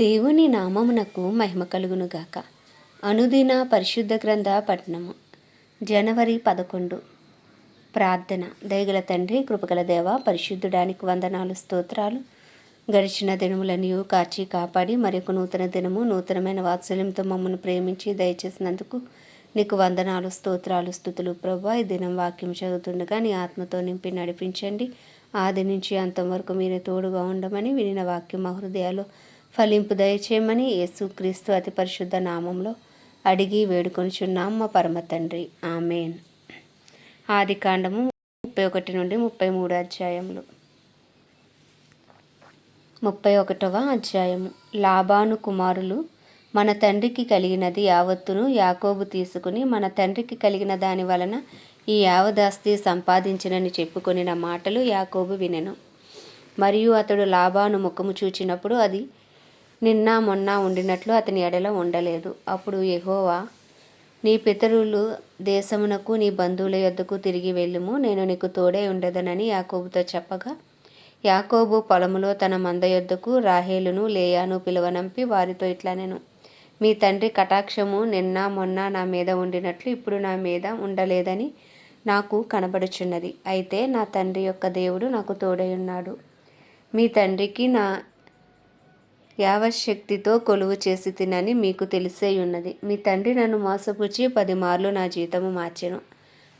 దేవుని నామమునకు మహిమ కలుగునుగాక. అనుదిన పరిశుద్ధ గ్రంథ పట్టణము జనవరి పదకొండు. ప్రార్థన. దయగల తండ్రి కృపగల దేవ పరిశుద్ధుడానికి వందనాలు స్తోత్రాలు. గడిచిన దినములనియు కాచి కాపాడి మరొక నూతన దినము నూతనమైన వాత్సల్యంతో మమ్మల్ని ప్రేమించి దయచేసినందుకు నీకు వందనాలు స్తోత్రాలు స్థుతులు ప్రభా. ఈ దినం వాక్యం చదువుతుండగా నీ ఆత్మతో నింపి నడిపించండి. ఆది నుంచి అంతం వరకు మీరే తోడుగా ఉండమని వినిన వాక్యం మా హృదయాలు ఫలింపు దయచేయమని యేసుక్రీస్తు అతి పరిశుద్ధ నామంలో అడిగి వేడుకొనిచున్నాం మా పరమ తండ్రి. ఆమెన్. ఆది కాండము ముప్పై ఒకటి నుండి ముప్పై మూడు అధ్యాయములు. ముప్పై ఒకటవ అధ్యాయము. లాభాను కుమారులు మన తండ్రికి కలిగినది యావత్తును యాకోబు తీసుకుని మన తండ్రికి కలిగిన దాని వలన ఈ యావదాస్తి సంపాదించినని చెప్పుకొనిన మాటలు యాకోబు వినెను. మరియు అతడు లాభాను ముఖము చూచినప్పుడు అది నిన్న మొన్న ఉండినట్లు అతని ఎడల ఉండలేదు. అప్పుడు ఎహోవా నీ పితరులు దేశమునకు నీ బంధువుల యొద్దకు తిరిగి వెళ్ళుము. నేను నీకు తోడై ఉండదనని యాకోబుతో చెప్పగా యాకోబు పొలములో తన మంద యొద్దకు రాహేలును లేయాను పిలువనంపి వారితో ఇట్లా నేను మీ తండ్రి కటాక్షము నిన్న మొన్న నా మీద ఉండినట్లు ఇప్పుడు నా మీద ఉండలేదని నాకు కనబడుచున్నది. అయితే నా తండ్రి యొక్క దేవుడు నాకు తోడై ఉన్నాడు. మీ తండ్రికి నా యావశక్తితో కొలువు చేసి తినని మీకు తెలిసే ఉన్నది మీ తండ్రి నన్ను మోసపుచ్చి పది మార్లు నా జీతము మార్చెను.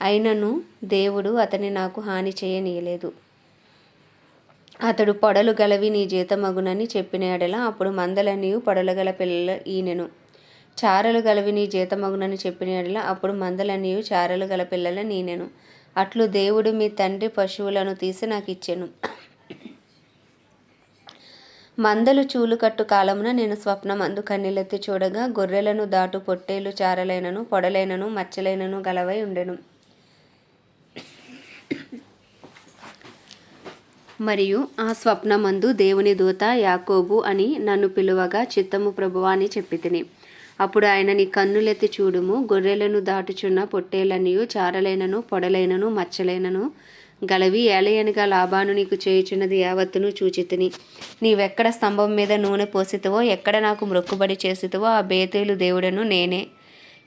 అయినను దేవుడు అతని నాకు హాని చేయనీయలేదు. అతడు పొడలు గలవి నీ జీతమగునని చెప్పిన ఎడల అప్పుడు మందలనియు పొడలు గల పిల్లల ఈనెను. చారలు గలవి నీ జీతమగునని చెప్పిన ఎడల అప్పుడు మందలనియు చారలు గల పిల్లల నీనెను. అట్లు దేవుడు మీ తండ్రి పశువులను తీసి నాకు ఇచ్చెను మందలు చూలుకట్టు కాలమున నేను స్వప్నమందు కన్నీలెత్తి చూడగా గొర్రెలను దాటు పొట్టేలు చారలైనను పొడలైనను మచ్చలైనను గలవై ఉండెను. మరియు ఆ స్వప్నమందు దేవుని దూత యాకోబు అని నన్ను పిలువగా చిత్తము ప్రభువా అని చెప్పి తిని అప్పుడు ఆయన నీ కన్నులెత్తి చూడుము గొర్రెలను దాటుచున్న పొట్టేలనియు చారలైనను పొడలైనను మచ్చలైనను గలవి ఏలయనిగా లాభాను నీకు చేయుచున్నది యావత్తును చూచితిని. నీవెక్కడ స్తంభం మీద నూనె పోసితవో ఎక్కడ నాకు మొక్కుబడి చేసితవో ఆ బేతేలు దేవుడను నేనే.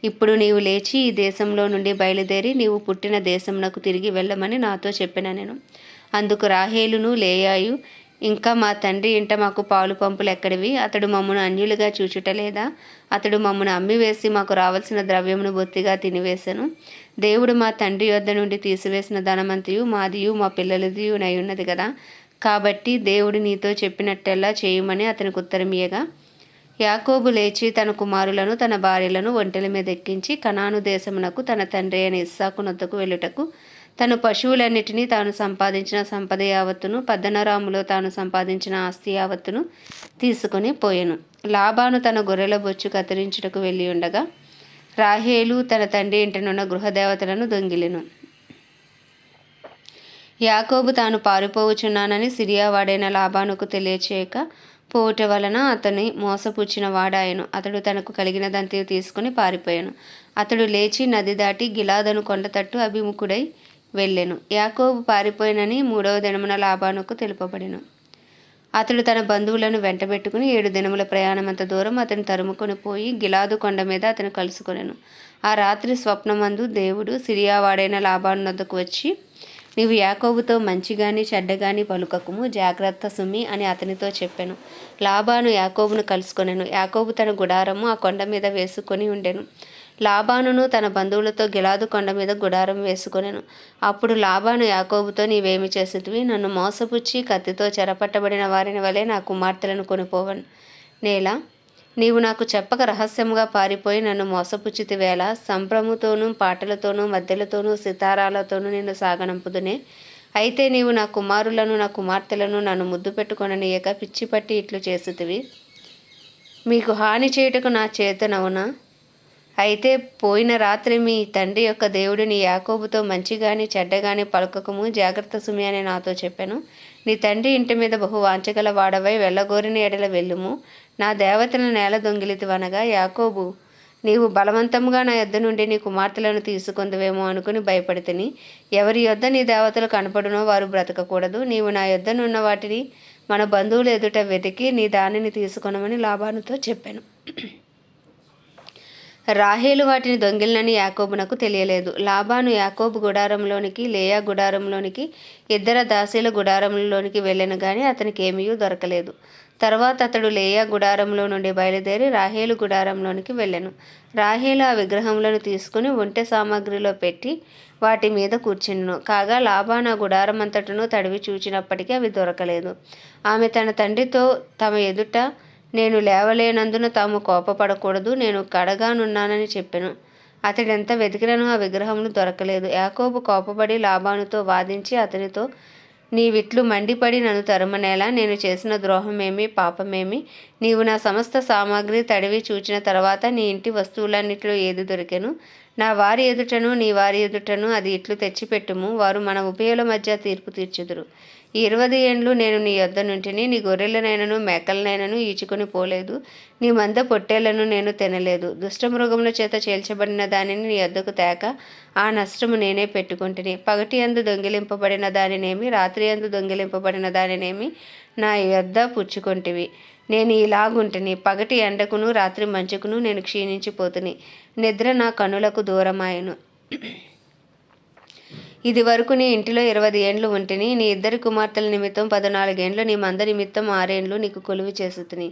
ఇప్పుడు నీవు లేచి ఈ దేశంలో నుండి బయలుదేరి నీవు పుట్టిన దేశంనకు తిరిగి వెళ్ళమని నాతో చెప్పిన నేను. అందుకు రాహేలును లేయాయు. ఇంకా మా తండ్రి ఇంట మాకు పాలు పంపులు ఎక్కడివి? అతడు మమ్మను అన్యులుగా చూచుటలేదా? అతడు మమ్మను అమ్మివేసి మాకు రావాల్సిన ద్రవ్యమును బొత్తిగా తినివేశను దేవుడు మా తండ్రి యొద్ద నుండి తీసివేసిన ధనమంతియు మాదియు మా పిల్లలదియు నై ఉన్నది కదా కాబట్టి దేవుడు నీతో చెప్పినట్టెల్లా చేయమని అతనికి ఉత్తరమియగా యాకోబు లేచి తన కుమారులను తన భార్యలను ఒంటెల మీద ఎక్కించి కనాను దేశమునకు తన తండ్రి అయిన ఇస్సాకు నొద్దకు వెళ్ళుటకు తను పశువులన్నిటినీ తాను సంపాదించిన సంపద యావత్తును పద్దనరాములో తాను సంపాదించిన ఆస్తి యావత్తును తీసుకుని పోయెను. లాభాను తన గొర్రెల బొచ్చు కత్తిరించుటకు వెళ్ళి ఉండగా రాహేలు తన తండ్రి ఇంటనున్న గృహదేవతలను దొంగిలెను. యాకోబు తాను పారిపోవుచున్నానని సిరియా వాడైన లాభానుకు తెలియచేయక పోవుట వలన అతని మోసపుచ్చిన వాడాయను. అతడు తనకు కలిగినదంతయు తీసుకుని పారిపోయాను. అతడు లేచి నది దాటి గిలాదను కొండ తట్టు అభిముఖుడై వెళ్ళెను. యాకోబు పారిపోయినని మూడవ దినమున లాభానుకు తెలుపబడిను. అతడు తన బంధువులను వెంటబెట్టుకుని ఏడు దినముల ప్రయాణమంత దూరం అతను తరుముకొని పోయి గిలాదు కొండ మీద అతను కలుసుకొనెను. ఆ రాత్రి స్వప్నమందు దేవుడు సిరియావాడైన లాభాను వద్దకు వచ్చి నీవు యాకోబుతో మంచిగాని చెడ్డగాని పలుకకుము జాగ్రత్త సుమి అని అతనితో చెప్పాను. లాభాను యాకోబును కలుసుకొనెను. యాకోబు తన గుడారము ఆ కొండ మీద వేసుకొని ఉండెను. లాభానును తన బంధువులతో గిలాదు కొండ మీద గుడారం వేసుకొనెను. అప్పుడు లాబాను యాకోబుతో నీవేమి చేసేటివి నన్ను మోసపుచ్చి కత్తితో చెరపట్టబడిన వారిని వలె నా కుమార్తెలను కొనుపోవను. నేల నీవు నాకు చెప్పక రహస్యముగా పారిపోయి నన్ను మోసపుచ్చితి వేళ సంభ్రముతోనూ పాటలతోనూ మధ్యలతోనూ సితారాలతోనూ నిన్ను సాగనంపుదునే. అయితే నీవు నా కుమారులను నా కుమార్తెలను నన్ను ముద్దు పెట్టుకొననీయక పిచ్చి పట్టి ఇట్లు చేసితివి. మీకు హాని చేయుటకు నా చేతనవునా అయితే పోయిన రాత్రి మీ తండ్రి యొక్క దేవుడిని యాకోబుతో మంచిగాని చెడ్డగాని పలకకము జాగ్రత్త సుమి అని నాతో చెప్పాను. నీ తండ్రి ఇంటి మీద బహు వాంచగల వాడవై వెళ్ళగోరిన ఎడల వెళ్ళుము. నా దేవతల నేల దొంగిలితివనగా యాకోబు నీవు బలవంతంగా నా యొద్ద నుండి నీ కుమార్తెలను తీసుకుందువేమో అనుకుని భయపడితిని. ఎవరి యొద్ద నీ దేవతలు కనపడునో వారు బ్రతకకూడదు. నీవు నా యొద్దనున్న వాటిని మన బంధువులు ఎదుట వెతికి నీ దానిని తీసుకొనమని లాభానుతో చెప్పాను. రాహేలు వాటిని దొంగిలినని యాకోబునకు తెలియలేదు. లాబాను యాకోబు గుడారంలోనికి లేయా గుడారంలోనికి ఇద్దర దాసీల గుడారంలోనికి వెళ్ళను గాని అతనికి ఏమీ దొరకలేదు. తర్వాత అతడు లేయా గుడారంలో నుండి బయలుదేరి రాహేలు గుడారంలోనికి వెళ్ళెను. రాహేలు ఆ విగ్రహములను తీసుకుని ఒంటె సామాగ్రిలో పెట్టి వాటి మీద కూర్చుండును. కాగా లాబాన్ ఆ గుడారం అంతటను తడివి చూచినప్పటికీ అవి దొరకలేదు. ఆమె తన తండ్రితో తమ ఎదుట నేను లేవలేనందున తాము కోపపడకూడదు నేను కడగానున్నానని చెప్పాను. అతడెంత వెతికినను ఆ విగ్రహములు దొరకలేదు. యాకోబు కోపపడి లాభానుతో వాదించి అతనితో నీవిట్లు మండిపడి నన్ను తరుమనేలా నేను చేసిన ద్రోహమేమి? పాపమేమి? నీవు నా సమస్త సామాగ్రి తడివి చూచిన తర్వాత నీ ఇంటి వస్తువులన్నిటిలో ఏది దొరికెను? నా వారి ఎదుటను నీ వారి ఎదుటను అది ఇట్లు తెచ్చిపెట్టుము. వారు మన ఉభయుల మధ్య తీర్పు తీర్చుదురు. ఈ ఇరవై ఏండ్లు నేను నీ యొద్ద నుంటిని నీ గొర్రెలనైనను మేకలనైనను ఈచుకొని పోలేదు. నీ మంద పొట్టేళ్ళను నేను తినలేదు. దుష్టమృగముల చేత చేల్చబడిన దానిని నీ యొద్దకు తేక ఆ నష్టము నేనే పెట్టుకుంటుని. పగటి అందు దొంగిలింపబడిన దానినేమి రాత్రి అందు దొంగిలింపబడిన దానినేమి నా యొద్ద పుచ్చుకొంటివి. నేను ఇలాగుంటిని. పగటి ఎండకును రాత్రి మంచుకును నేను క్షీణించిపోతుని. నిద్ర నా కనులకు దూరమాయను. ఇది వరకు నీ ఇంటిలో ఇరవై ఏండ్లు ఉంటిని నీ ఇద్దరి కుమార్తెల నిమిత్తం పద్నాలుగేండ్లు నీ మంద నిమిత్తం ఆరేండ్లు నీకు కొలువు చేసుతుని.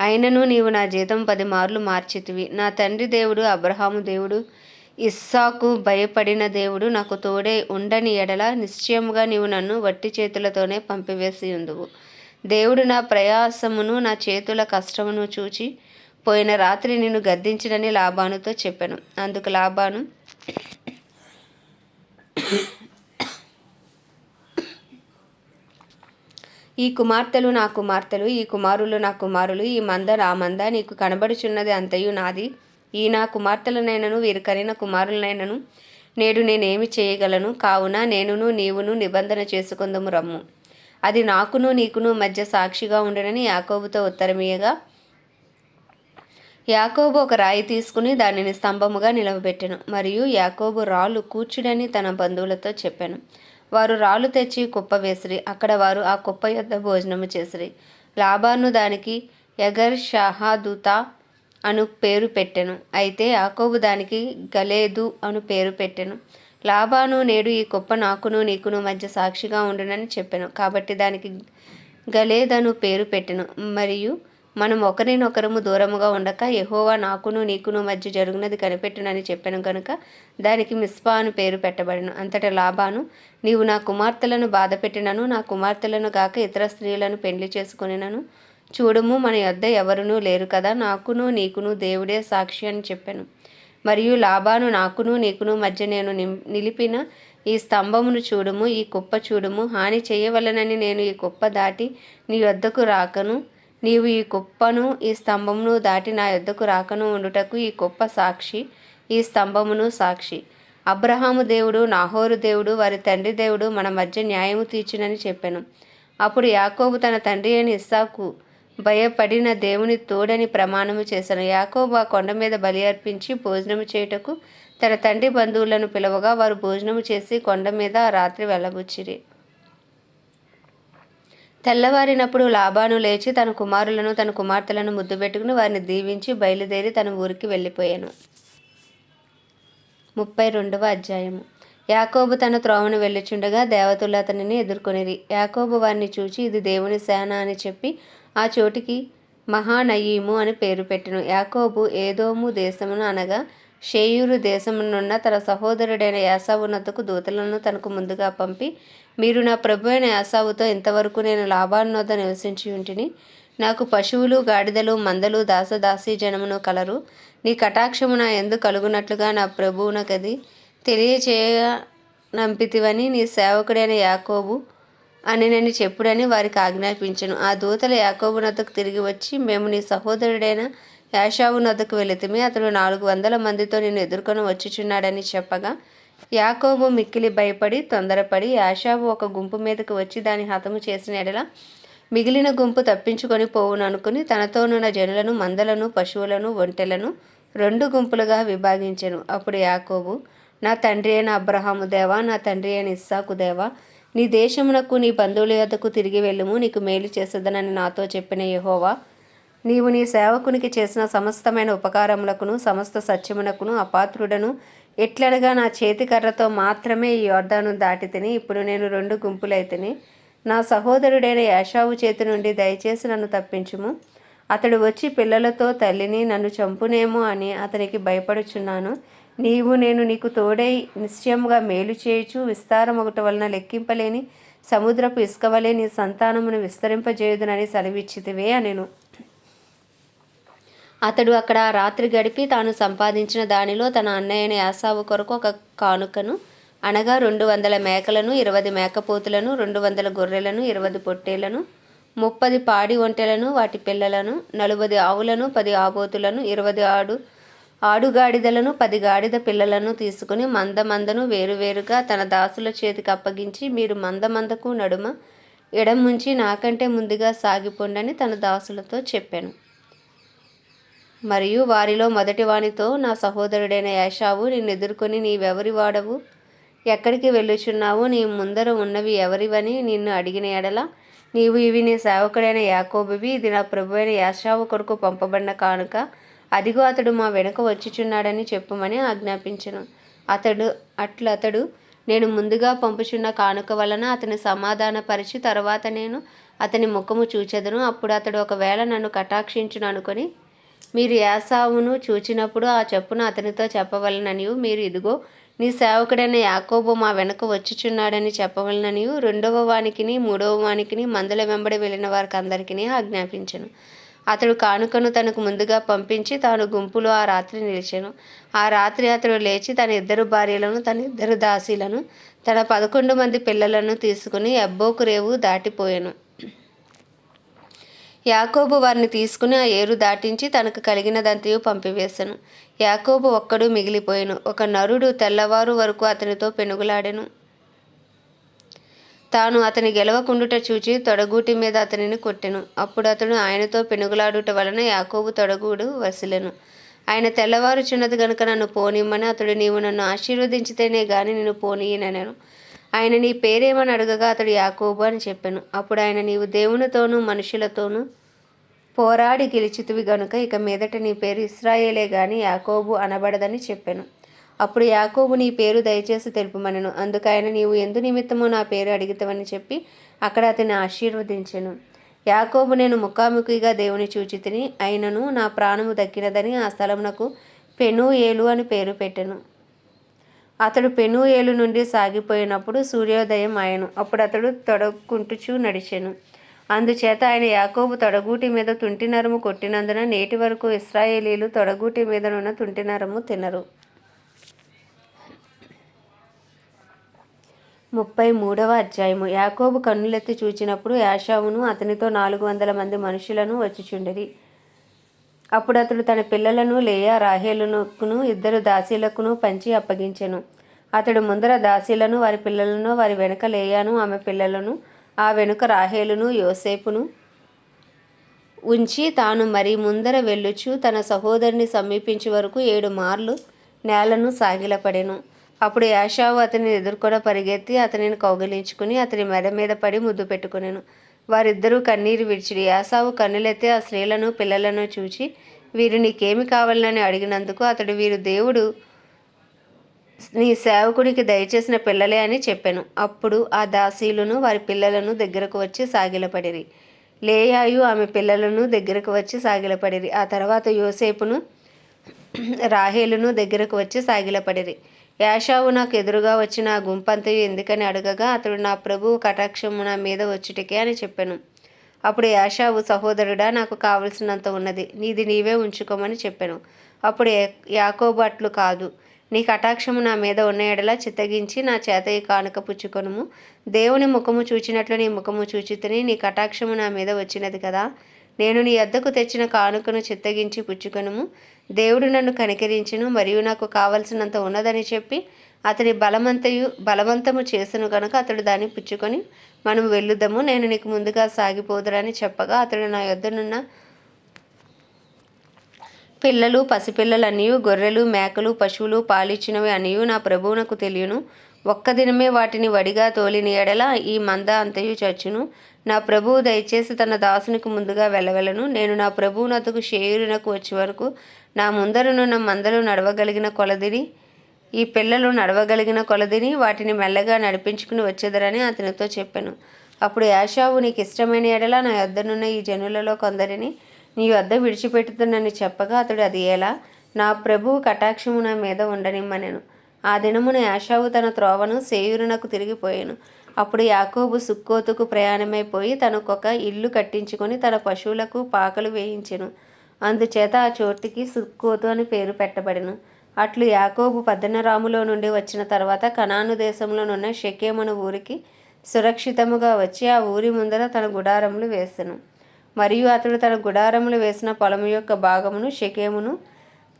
అయినను నీవు నా జీతం పది మార్లు మార్చితివి. నా తండ్రి దేవుడు అబ్రహాము దేవుడు ఇస్సాకు భయపడిన దేవుడు నాకు తోడే ఉండని ఎడల నిశ్చయముగా నీవు నన్ను వట్టి చేతులతోనే పంపివేసి ఉందువు దేవుడు నా ప్రయాసమును నా చేతుల కష్టమును చూచి పోయిన రాత్రి నిన్ను గద్దించినని లాభానుతో చెప్పాను. అందుకు లాభాను ఈ కుమార్తెలు నా కుమార్తెలు ఈ కుమారులు నా కుమారులు ఈ మంద నా మంద నీకు కనబడుచున్నది అంతయు నాది. ఈ నా కుమార్తెలనైనను వీరు కనిన కుమారులనైనను నేడు నేనేమి చేయగలను? కావున నేనును నీవును నిబంధన చేసుకుందము రమ్ము. అది నాకును నీకును మధ్య సాక్షిగా ఉండనని యాకోబుతో ఉత్తరమీయగా యాకోబు ఒక రాయి తీసుకుని దానిని స్తంభముగా నిలవబెట్టెను. మరియు యాకోబు రాళ్ళు కూర్చుడని తన బంధువులతో చెప్పాను. వారు రాళ్ళు తెచ్చి కుప్ప వేసిరి. అక్కడ వారు ఆ కుప్ప యొద్ద భోజనము చేసిరి. లాభాను దానికి ఎగర్ షహాదుత అను పేరు పెట్టెను. అయితే యాకోబు దానికి గలేదు అను పేరు పెట్టెను. లాభాను నేడు ఈ కుప్ప నాకును నీకును మధ్య సాక్షిగా ఉండునని చెప్పాను. కాబట్టి దానికి గలేదను పేరు పెట్టెను. మరియు మనం ఒకరినొకరము దూరముగా ఉండక యహోవా నాకును నీకును మధ్య జరుగునది కనిపెట్టునని చెప్పాను కనుక దానికి మిస్పా అని పేరు పెట్టబడిను. అంతటా లాభాను నీవు నా కుమార్తెలను బాధ పెట్టినను నా కుమార్తెలను గాక ఇతర స్త్రీలను పెళ్ళి చేసుకునినను. చూడము మన యొద్ద ఎవరునూ లేరు కదా నాకును నీకును దేవుడే సాక్షి అని చెప్పాను. మరియు లాభాను నాకును నీకును మధ్య నేను నిలిపిన ఈ స్తంభమును చూడుము ఈ కుప్ప చూడుము. హాని చేయవలనని నేను ఈ కుప్ప దాటి నీ వద్దకు రాకను. నీవు ఈ కుప్పను ఈ స్తంభమును దాటి నా యొద్దకు రాకను ఉండుటకు ఈ కుప్ప సాక్షి ఈ స్తంభమును సాక్షి. అబ్రహాము దేవుడు నాహోరు దేవుడు వారి తండ్రి దేవుడు మన మధ్య న్యాయము తీర్చినని చెప్పాను. అప్పుడు యాకోబు తన తండ్రి అని ఇస్సాకు భయపడిన దేవుని తోడని ప్రమాణము చేశాను యాకోబు ఆ కొండ మీద బలి అర్పించి భోజనము చేయుటకు తన తండ్రి బంధువులను పిలవగా వారు భోజనము చేసి కొండ మీద రాత్రి వెళ్ళబుచ్చిరి. తెల్లవారినప్పుడు లాభాను లేచి తన కుమారులను తన కుమార్తెలను ముద్దు పెట్టుకుని వారిని దీవించి బయలుదేరి తన ఊరికి వెళ్ళిపోయాను. ముప్పై రెండవ అధ్యాయము. యాకోబు తన త్రోవను వెళ్ళుచుండగా దేవతలు అతనిని ఎదుర్కొనిరి. యాకోబు వారిని చూచి ఇది దేవుని సేన అని చెప్పి ఆ చోటికి మహానయీము అని పేరు పెట్టెను. యాకోబు ఏదోము దేశమును అనగా షేయూరు దేశమునున్న తన సహోదరుడైన యాసావునతకు దూతలను తనకు ముందుగా పంపి మీరు నా ప్రభు అయిన యాసావుతో ఇంతవరకు నేను లాభాన్నొద్ద నివసించి ఉంటిని. నాకు పశువులు గాడిదలు మందలు దాసదాసీ జనమును కలరు. నీ కటాక్షము నా ఎందు కలుగునట్లుగా నా ప్రభువునకది తెలియచేయ నంపితివని నీ సేవకుడైన యాకోబు అని నేను చెప్పుడని వారికి ఆజ్ఞాపించను. ఆ దూతల యాకోబునతకు తిరిగి వచ్చి మేము నీ సహోదరుడైన యాషావు నద్దకు వెళితిమి అతడు నాలుగు వందల మందితో నేను ఎదుర్కొని వచ్చిచున్నాడని చెప్పగా యాకోబు మిక్కిలి భయపడి తొందరపడి యాషావు ఒక గుంపు మీదకు వచ్చి దాని హతము చేసిన ఎడల మిగిలిన గుంపు తప్పించుకొని పోవును అనుకుని తనతోనున్న జనులను మందలను పశువులను ఒంటెలను రెండు గుంపులుగా విభాగించెను. అప్పుడు యాకోబు నా తండ్రి అయిన అబ్రహాము దేవా నా తండ్రి అయిన ఇస్సాకు దేవా నీ దేశమునకు నీ బంధువుల యొద్దకు తిరిగి వెళ్ళుము నీకు మేలు చేసేదనని నాతో చెప్పిన యహోవా నీవు నీ సేవకునికి చేసిన సమస్తమైన ఉపకారములకును సమస్త సత్యమునకును అపాత్రుడను. ఎట్లనగా నా చేతికర్రతో మాత్రమే ఈ యోర్దాను దాటి తిని ఇప్పుడు నేను రెండు గుంపులైతిని నా సహోదరుడైన యాషావు చేతి నుండి దయచేసి నన్ను తప్పించుము. అతడు వచ్చి పిల్లలతో తల్లిని నన్ను చంపునేమో అని అతనికి భయపడుచున్నాను. నీవు నేను నీకు తోడై నిశ్చయముగా మేలు చేయుచు విస్తారం ఒకటి వలన లెక్కింపలేని సముద్రపు ఇసుక వలె నీ సంతానమును విస్తరింపజేయుదునని సెలవిచ్చితివే అనెను. అతడు అక్కడ రాత్రి గడిపి తాను సంపాదించిన దానిలో తన అన్నయ్యని యాసావు కొరకు ఒక కానుకను అనగా రెండు వందల మేకలను ఇరవై మేకపోతులను రెండు వందల గొర్రెలను ఇరవై పొట్టేలను ముప్పది పాడి ఒంటెలను వాటి పిల్లలను నలుబది ఆవులను పది ఆబోతులను ఇరవై ఆడు ఆడుగాడిదలను పది గాడిద పిల్లలను తీసుకుని మంద మందను వేరువేరుగా తన దాసుల చేతికి అప్పగించి మీరు మంద మందకు నడుమ ఎడముంచి నాకంటే ముందుగా సాగిపోండని తన దాసులతో చెప్పాను. మరియు వారిలో మొదటి వానితో నా సహోదరుడైన యాషావు నిన్ను ఎదుర్కొని నీవెవరి వాడవు? ఎక్కడికి వెళ్ళుచున్నావు? నీ ముందర ఉన్నవి ఎవరివని నిన్ను అడిగిన ఎడల నీవు ఇవి నీ సేవకుడైన యాకోబువి ఇది నా ప్రభు అయిన యాషావు కొరకు పంపబడిన కానుక. అదిగో అతడు మా వెనుక వచ్చుచున్నాడని చెప్పుమని ఆజ్ఞాపించను. అతడు అట్లు అతడు నేను ముందుగా పంపుచున్న కానుక వలన అతని సమాధానపరిచి తర్వాత నేను అతని ముఖము చూచెదను. అప్పుడు అతడు ఒకవేళ నన్ను కటాక్షించును అనుకొని మీరు యాసావును చూచినప్పుడు ఆ చెప్పును అతనితో చెప్పవలననియు మీరు ఇదిగో నీ సేవకుడైన యాకోబు మా వెనక వచ్చుచున్నాడని చెప్పవలననియు రెండవ వానికిని మూడవ వానికిని మందల వెంబడి వెళ్ళిన వారికి అందరికీ ఆజ్ఞాపించను. అతడు కానుకను తనకు ముందుగా పంపించి తాను గుంపులో ఆ రాత్రి నిలిచాను. ఆ రాత్రి అతడు లేచి తన ఇద్దరు భార్యలను తన ఇద్దరు దాసీలను తన పదకొండు మంది పిల్లలను తీసుకుని ఎబ్బోకు రేవు దాటిపోయాను. యాకోబు వారిని తీసుకుని ఆ ఏరు దాటించి తనకు కలిగినదంతయు పంపివేశను యాకోబు ఒక్కడు మిగిలిపోయాను. ఒక నరుడు తెల్లవారు వరకు అతనితో పెనుగులాడెను. తాను అతని గెలవకుండుట చూచి తొడగూటి మీద అతనిని కొట్టెను. అప్పుడు అతడు ఆయనతో పెనుగులాడుట వలన యాకోబు తొడగూడు వసిలెను. ఆయన తెల్లవారుచున్నది గనుక నన్ను పోనిమ్మని అతడు నీవు నన్ను ఆశీర్వదించితేనే గాని నేను పోనీయనను ఆయన నీ పేరేమని అడగగా అతడు యాకోబు అని చెప్పాను. అప్పుడు ఆయన నీవు దేవునితోనూ మనుషులతోనూ పోరాడి గెలిచితివి గనుక ఇక మీదట నీ పేరు ఇస్రాయేలే గాని యాకోబు అనబడదని చెప్పాను. అప్పుడు యాకోబు నీ పేరు దయచేసి తెలుపుమనెను. అందుకు ఆయన నీవు ఎందు నిమిత్తము నా పేరు అడిగితవని చెప్పి అక్కడ అతని ఆశీర్వదించెను. యాకోబు నేను ముఖాముఖిగా దేవుని చూచితిని అయినను నా ప్రాణము దక్కినదని ఆ స్థలమునకు పెను ఏలు అని పేరు పెట్టెను. అతడు పెనుయేలు నుండి సాగిపోయినప్పుడు సూర్యోదయం ఆయను అప్పుడు అతడు తొడక్కుంటుచూ నడిచెను. అందుచేత ఆయన యాకోబు తొడగూటి మీద తుంటి నరము కొట్టినందున నేటి వరకు ఇస్రాయేలీలు తొడగూటి మీదనున్న తుంటి నరము తినరు. ముప్పై మూడవ అధ్యాయము. యాకోబు కన్నులెత్తి చూచినప్పుడు యాషావును అతనితో నాలుగు వందల మంది మనుషులను వచ్చిచుండిరి అప్పుడు అతడు తన పిల్లలను లేయా రాహేలునుకును ఇద్దరు దాసీలకును పంచి అప్పగించెను. అతడు ముందర దాసీలను వారి పిల్లలను వారి వెనుక లేయాను ఆమె పిల్లలను ఆ వెనుక రాహేలును యోసేపును ఉంచి తాను మరి ముందర వెళ్ళుచు తన సహోదరుని సమీపించే వరకు ఏడు మార్లు నేలను సాగిలపడెను. అప్పుడు యాషావు అతనిని ఎదుర్కొన పరిగెత్తి అతనిని కౌగిలించుకుని అతని మెడ మీద పడి ముద్దు పెట్టుకునేను. వారిద్దరూ కన్నీరు విడిచిడి యాసావు కన్నులెత్తే ఆ స్త్రీలను పిల్లలను చూచి వీరు నీకేమి కావాలని అడిగినందుకు అతడు వీరు దేవుడు నీ సేవకుడికి దయచేసిన పిల్లలే అని చెప్పాను. అప్పుడు ఆ దాసీలను వారి పిల్లలను దగ్గరకు వచ్చి సాగిలపడిరి. లేయాయు ఆమె పిల్లలను దగ్గరకు వచ్చి సాగిలపడిరి. ఆ తర్వాత యోసేపును రాహేలును దగ్గరకు వచ్చి సాగిలపడిరి. యాషావు నాకు ఎదురుగా వచ్చిన ఆ గుంపంతయు ఎందుకని అడగగా అతడు నా ప్రభువు కటాక్షము నా మీద వచ్చుటికే అని చెప్పాను. అప్పుడు యాషావు సహోదరుడా నాకు కావలసినంత ఉన్నది నీది నీవే ఉంచుకోమని చెప్పాను. అప్పుడు యాకోబు అట్లు కాదు నీ కటాక్షము నా మీద ఉన్న ఎడలా చిత్తగించి నా చేత ఈ కానుక పుచ్చుకొనుము. దేవుని ముఖము చూచినట్లు నీ ముఖము చూచితని నీ కటాక్షము నా మీద వచ్చినది కదా. నేను నీ అద్దకు తెచ్చిన కానుకను చిత్తగించి పుచ్చుకొనుము. దేవుడు నన్ను కనికరించును మరియు నాకు కావలసినంత ఉన్నదని చెప్పి అతని బలమంతయు బలవంతము చేసను కనుక అతడు దాన్ని పుచ్చుకొని మనం వెళ్ళుదాము. నేను నీకు ముందుగా సాగిపోదురని చెప్పగా అతడు నా యొద్దనున్న పిల్లలు పసిపిల్లలు అనియు గొర్రెలు మేకలు పశువులు పాలిచ్చినవి అనియు నా ప్రభువునకు తెలియను. ఒక్క దినమే వాటిని వడిగా తోలిన ఎడల ఈ మంద అంతయు చచ్చును. నా ప్రభువు దయచేసి తన దాసునికి ముందుగా వెళ్ళవలను. నేను నా ప్రభువు నతకు షేరునకు వచ్చే వరకు నా ముందరనున్న మందలు నడవగలిగిన కొలదిని ఈ పిల్లలు నడవగలిగిన కొలదిని వాటిని మెల్లగా నడిపించుకుని వచ్చేదరని అతనితో చెప్పాను. అప్పుడు యాషావు నీకు ఇష్టమైన ఎడల నా యొద్దనున్న ఈ జనులలో కొందరిని నీ వద్ద విడిచిపెట్టుతున్నని చెప్పగా అతడు అది ఎలా? నా ప్రభువు కటాక్షము నా మీద ఉండనిమ్మనెను. ఆ దినమున యాషావు తన త్రోవను సేయూరునకు తిరిగిపోయాను. అప్పుడు యాకోబు సుక్కోతుకు ప్రయాణమైపోయి తనకొక ఇల్లు కట్టించుకొని తన పశువులకు పాకలు వేయించెను. అందుచేత ఆ చోటుకి సుక్కోతు అని పేరు పెట్టబడెను. అట్లు యాకోబు పద్దనరాములో నుండి వచ్చిన తర్వాత కనాను దేశంలోనున్న షకేమను ఊరికి సురక్షితముగా వచ్చి ఆ ఊరి ముందర తన గుడారములు వేసెను. మరియు అతడు తన గుడారములు వేసిన పొలము యొక్క భాగమును షకేమును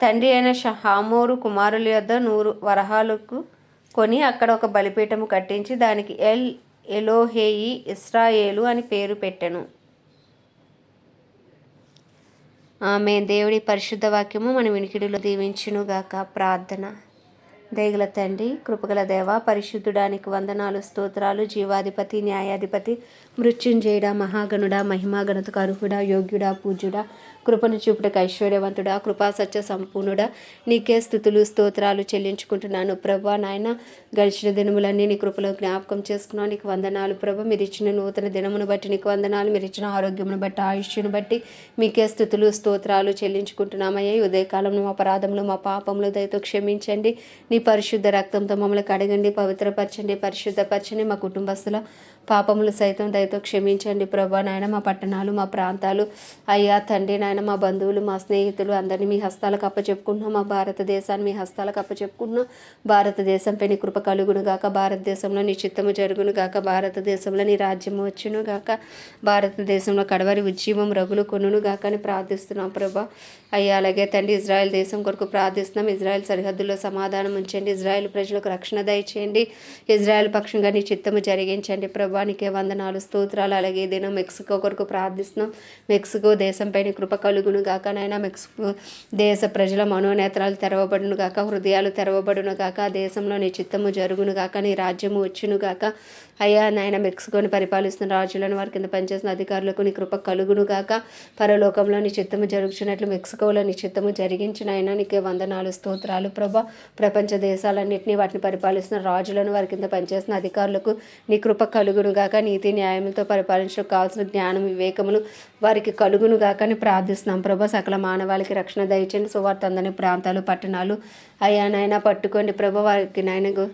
తండ్రి అయిన హామోరు కుమారుల యొద్ద నూరు వరహాలకు కొని అక్కడ ఒక బలిపీఠము కట్టించి దానికి ఎల్ ఎలోహేయి ఇస్రాయేలు అని పేరు పెట్టెను. ఆమె దేవుడి పరిశుద్ధ వాక్యము మన వినికిడిలో దీవించునుగాక. ప్రార్థన. దయగల తండ్రి కృపగల దేవ పరిశుద్ధుడానికి వందనాలు స్తోత్రాలు జీవాధిపతి న్యాయాధిపతి మృత్యుంజయుడా మహాగణుడా మహిమాగణతకు అర్హుడా యోగ్యుడా పూజ్యుడా కృపను చూపుటకు ఐశ్వర్యవంతుడా కృపా సత్య సంపూర్ణుడా. నీకే స్థుతులు స్తోత్రాలు చెల్లించుకుంటున్నాను. ప్రభా నాయన గడిచిన దినములన్నీ నీ కృపలో జ్ఞాపకం చేసుకున్నాను నీకు వందనాలు ప్రభ. మీరు ఇచ్చిన నూతన దినమును బట్టి నీకు వందనాలు. మీరు ఇచ్చిన ఆరోగ్యమును బట్టి ఆయుష్యును బట్టి మీకే స్థుతులు స్తోత్రాలు చెల్లించుకుంటున్నామయ్యా. ఉదయకాలంలో మా అపరాధములు మా పాపములు దయతో క్షమించండి. నీ పరిశుద్ధ రక్తంతో మమ్మల్ని కడగండి పవిత్రపరచండి పరిశుద్ధపరచండి మా కుటుంబస్తుల పాపములు సైతం దయతో క్షమించండి ప్రభా. నాయన మా పట్టణాలు మా ప్రాంతాలు అయ్యా తండ్రి నాయన మా బంధువులు మా స్నేహితులు అందరినీ మీ హస్తాలకు అప్పచెప్పుకుంటున్నాం. మా భారతదేశాన్ని మీ హస్తాలకు అప్పచెప్పుకుంటున్నాం. భారతదేశంపై నీ కృప కలుగును గాక. భారతదేశంలో నీ చిత్తము జరుగును గాక. భారతదేశంలో నీ రాజ్యము వచ్చును గాక. భారతదేశంలో కడవరి ఉద్యమం రగులు కొనును గాక అని ప్రార్థిస్తున్నాం ప్రభా. అయ్యా అలాగే తండ్రి ఇజ్రాయెల్ దేశం కొరకు ప్రార్థిస్తున్నాం. ఇజ్రాయెల్ సరిహద్దుల్లో సమాధానం ఉంచండి. ఇజ్రాయెల్ ప్రజలకు రక్షణ దయచేయండి. ఇజ్రాయెల్ పక్షంగా నీ చిత్తము జరిగించండి ప్రభానికే వందనాలు స్తోత్రాలు. అలాగే దినం మెక్సికో కొరకు ప్రార్థిస్తున్నాం. మెక్సికో దేశంపై కృప కలుగును గాక నాయన. మెక్సికో దేశ ప్రజల మనోనేత్రాలు తెరవబడును గాక హృదయాలు తెరవబడును గాక దేశంలో నీ చిత్తము జరుగును గాక నీ రాజ్యము వచ్చును గాక. అయ్యా నాయన మెక్సికోని పరిపాలిస్తున్న రాజులను వారి కింద పనిచేసిన అధికారులకు నీ కృప కలుగును గాక. పరలోకంలో నీ చిత్తము జరుగుతున్నట్లు మెక్సికోలో నీ చిత్తము జరిగించిన అయినా నీకే వందనాలు స్తోత్రాలు ప్రభా. ప్రపంచ దేశాలన్నింటినీ వాటిని పరిపాలిస్తున్న రాజులను వారి కింద పనిచేసిన అధికారులకు నీ కృప కలుగు కలుగునుగాక నీతి న్యాయములతో పరిపాలించడం కావాల్సిన జ్ఞానం వివేకములు వారికి కలుగునుగాక అని ప్రార్థిస్తున్నాం. ప్రభా సకల మానవాళికి రక్షణ దయచండి సువార్త అందని ప్రాంతాలు పట్టణాలు అయ్యా నాయన పట్టుకోండి. ప్రభా వారికి నాయన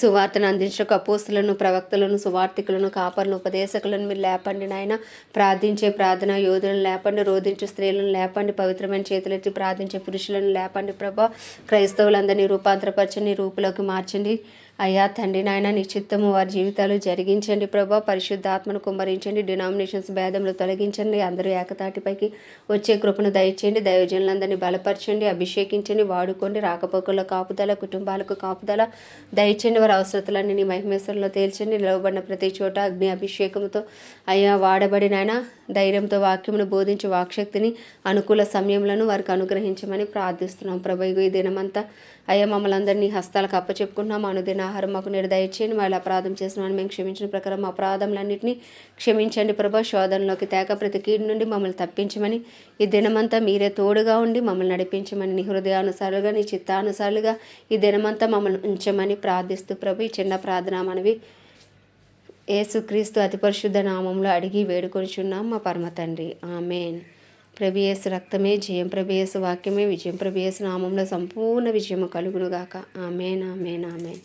సువార్తను అందించిన కపోస్తులను ప్రవక్తలను సువార్థికులను కాపర్లను ఉపదేశకులను మీరు లేపండి నాయన. ప్రార్థించే ప్రార్థన యోధులను లేపండి రోధించే స్త్రీలను లేపండి పవిత్రమైన చేతులెత్తి ప్రార్థించే పురుషులను లేపండి ప్రభా. క్రైస్తవులందరినీ రూపాంతరపరచండి రూపులోకి మార్చండి. అయ్యా తండ్రి నాయన నిశ్చిత్తము వారి జీవితాలు జరిగించండి ప్రభా. పరిశుద్ధాత్మను కుమ్మరించండి డినామినేషన్స్ భేదములు తొలగించండి అందరూ ఏకతాటిపైకి వచ్చే కృపను దయచేయండి దైవజనులందరినీ బలపరచండి అభిషేకించండి వాడుకోండి రాకపోకల కాపుదల కుటుంబాలకు కాపుదల దయచండి వారి అవసరతలన్నీ నీ మహిమేశ్వరంలో తేల్చండి నిలవబడిన ప్రతి చోట అగ్ని అభిషేకంతో అయ్యా వాడబడిన ధైర్యంతో వాక్యమును బోధించి వాక్శక్తిని అనుకూల సమయంలో వారికి అనుగ్రహించమని ప్రార్థిస్తున్నాం. ప్రభు ఈ దినమంతా అయ్యా మమ్మల్ని అందరినీ హస్తాలకు అప్పచెప్పుకుంటున్నాం అనుదిన ఆహారం మాకు నేడు దయచేయండి. వాళ్ళు అపరాధం చేసిన మేము క్షమించిన ప్రకారం అపరాధములన్నింటినీ క్షమించండి ప్రభా. శోధనలోకి తేక ప్రతి కీడు నుండి మమ్మల్ని తప్పించమని ఈ దినమంతా మీరే తోడుగా ఉండి మమ్మల్ని నడిపించమని నీ హృదయానుసారులుగా నీ చిత్తానుసారులుగా ఈ దినమంతా మమ్మల్ని ఉంచమని ప్రార్థిస్తూ ప్రభు. ఈ చిన్న ప్రార్థన మనవి ఏసుక్రీస్తు అతి పరిశుద్ధ నామంలో అడిగి వేడుకొనిచున్నాం మా పరమ తండ్రి. ఆమెన్. ప్రభియేసు రక్తమే జయం ప్రభియేసు వాక్యమే విజయం ప్రభియేసు నామంలో సంపూర్ణ విజయము కలుగునుగాక. Amen amen amen.